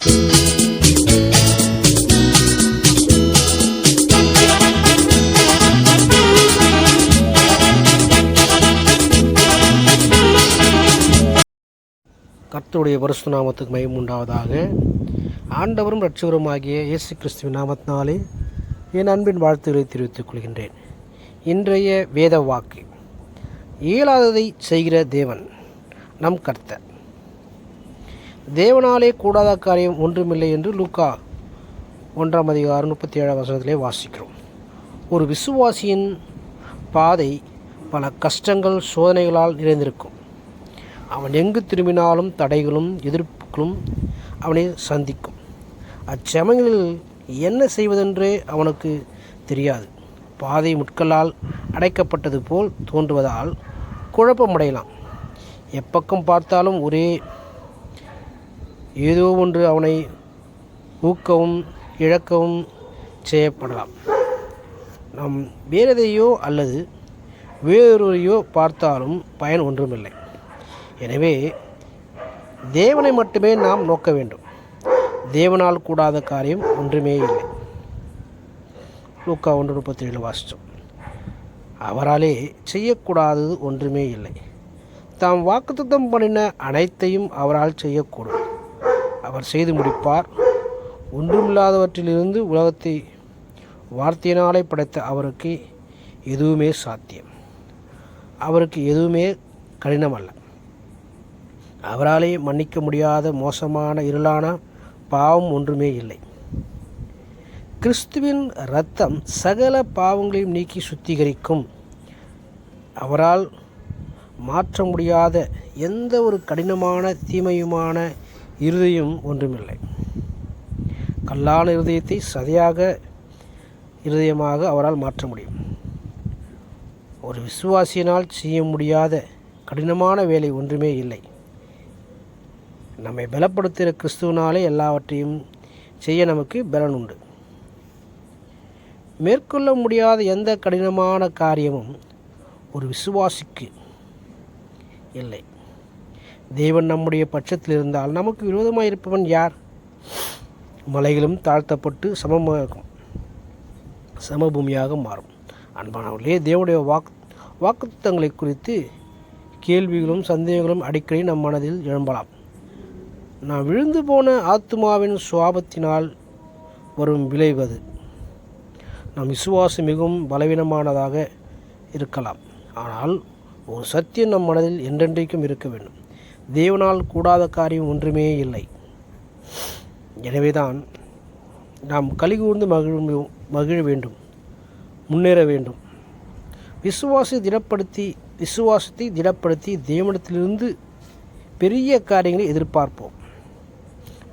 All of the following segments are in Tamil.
கர்த்தருடைய பரிசு நாமத்துக்கு மயம் உண்டாவதாக. ஆண்டவரும் இரட்சகருமாகிய இயேசு கிறிஸ்துவின் நாமத்தினாலே என் அன்பின் வாழ்த்துக்களை தெரிவித்துக் கொள்கின்றேன். இன்றைய வேத வாக்கு இயலாததை செய்கிற தேவன் நம் கர்த்தர். தேவனாலே கூடாத காரியம் ஒன்றுமில்லை என்று லூக்கா ஒன்றாம் அதிகாரம் முப்பத்தி ஏழாம் வசனத்திலே வாசிக்கிறோம். ஒரு விசுவாசியின் பாதை பல கஷ்டங்கள் சோதனைகளால் நிறைந்திருக்கும். அவன் எங்கு திரும்பினாலும் தடைகளும் எதிர்ப்புகளும் அவனை சந்திக்கும். அச்சமயங்களில் என்ன செய்வதென்றே அவனுக்கு தெரியாது. பாதை முட்களால் அடைக்கப்பட்டது போல் தோன்றுவதால் குழப்பமடையலாம். எப்பக்கம் பார்த்தாலும் ஒரே ஏதோ ஒன்று அவனை ஊக்கவும் இழக்கவும் செய்யப்படலாம். நாம் வேறெதையோ அல்லது வேறொரையோ பார்த்தாலும் பயன் ஒன்றுமில்லை. எனவே தேவனை மட்டுமே நாம் நோக்க வேண்டும். தேவனால் கூடாத காரியம் ஒன்றுமே இல்லை. லூக்கா ஒன்று முப்பத்தி ஏழு வாசித்தோம் அவராலே செய்யக்கூடாதது ஒன்றுமே இல்லை. தாம் வாக்குத்தத்தம் பண்ணின அனைத்தையும் அவரால் செய்யக்கூடும். அவர் செய்து முடிப்பார். ஒன்றுமில்லாதவற்றிலிருந்து உலகத்தை வார்த்தையினாலே படைத்த அவருக்கு எதுவுமே சாத்தியம். அவருக்கு எதுவுமே கடினமல்ல. அவராலே மன்னிக்க முடியாத மோசமான இருளான பாவம் ஒன்றுமே இல்லை. கிறிஸ்துவின் இரத்தம் சகல பாவங்களையும் நீக்கி சுத்திகரிக்கும். அவரால் மாற்ற முடியாத எந்த ஒரு கடினமான தீமையுமான இருதயம் ஒன்றுமில்லை. கல்லான இருதயத்தை சதையாக இருதயமாக அவரால் மாற்ற முடியும். ஒரு விசுவாசியினால் செய்ய முடியாத கடினமான வேலை ஒன்றுமே இல்லை. நம்மை பலப்படுத்துகிற கிறிஸ்துவனாலே எல்லாவற்றையும் செய்ய நமக்கு பலன் உண்டு. மேற்கொள்ள முடியாத எந்த கடினமான காரியமும் ஒரு விசுவாசிக்கு இல்லை. தேவன் நம்முடைய பட்சத்தில் இருந்தால் நமக்கு விரோதமாக இருப்பவன் யார்? மலைகளும் தாழ்த்தப்பட்டு சமமாகும் சமபூமியாக மாறும். அன்பானவர்களே தேவனுடைய வாக்கு வாக்குத்தங்களை குறித்து கேள்விகளும் சந்தேகங்களும் அடிக்கடி நம் மனதில் எழும்பலாம். நான் விழுந்து போன ஆத்மாவின் சுவாபத்தினால் வரும் விளைவது நம் விசுவாசம் மிகவும் பலவீனமானதாக இருக்கலாம். ஆனால் ஒரு சத்தியம் நம் மனதில் என்றென்றைக்கும் இருக்க வேண்டும். தேவனால் கூடாத காரியம் ஒன்றுமே இல்லை. எனவேதான் நாம் கலிகூர்ந்து மகிழ் மகிழ வேண்டும் முன்னேற வேண்டும். விசுவாசி திடப்படுத்தி விசுவாசத்தை திடப்படுத்தி தேவனிடத்திலிருந்து பெரிய காரியங்களை எதிர்பார்ப்போம்.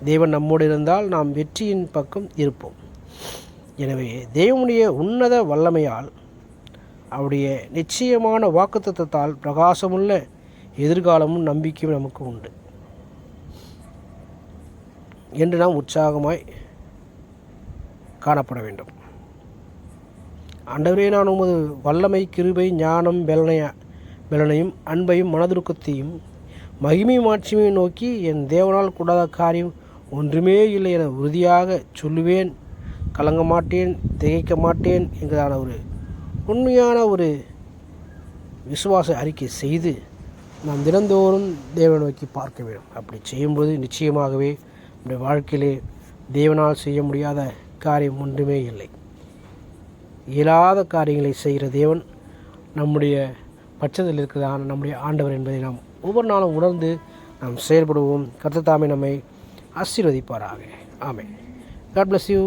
தேவன் நம்மோடு இருந்தால் நாம் வெற்றியின் பக்கம் இருப்போம். எனவே தேவனுடைய உன்னத வல்லமையால் அவருடைய நிச்சயமான வாக்குத்தத்தால் பிரகாசமுள்ள எதிர்காலமும் நம்பிக்கையும் நமக்கு உண்டு. என்று நாம் உற்சாகமாய் காணப்பட வேண்டும். ஆண்டவரே நான் உமது வல்லமை கிருபை ஞானம் பெலனைய பெலனையும் அன்பையும் மனதுருக்கத்தையும் மகிமையும் ஆட்சியையும் நோக்கி என் தேவனால் கூடாத காரியம் ஒன்றுமே இல்லை என உறுதியாக சொல்லுவேன். கலங்க மாட்டேன் திகைக்க மாட்டேன் என்கிறதான ஒரு உண்மையான ஒரு விசுவாச அறிக்கை செய்து நாம் தினந்தோறும் தேவனை நோக்கி பார்க்க வேண்டும். அப்படி செய்யும்போது நிச்சயமாகவே நம்முடைய வாழ்க்கையிலே தேவனால் செய்ய முடியாத காரியம் ஒன்றுமே இல்லை. இயலாத காரியங்களை செய்கிற தேவன் நம்முடைய பட்சத்தில் இருக்கிறதான நம்முடைய ஆண்டவர் என்பதை நாம் ஒவ்வொரு நாளும் உணர்ந்து நாம் செயல்படுவோம். கர்த்தத்தாமே நம்மை ஆசீர்வதிப்பாராக. ஆமே காட் பிளஸ் யூ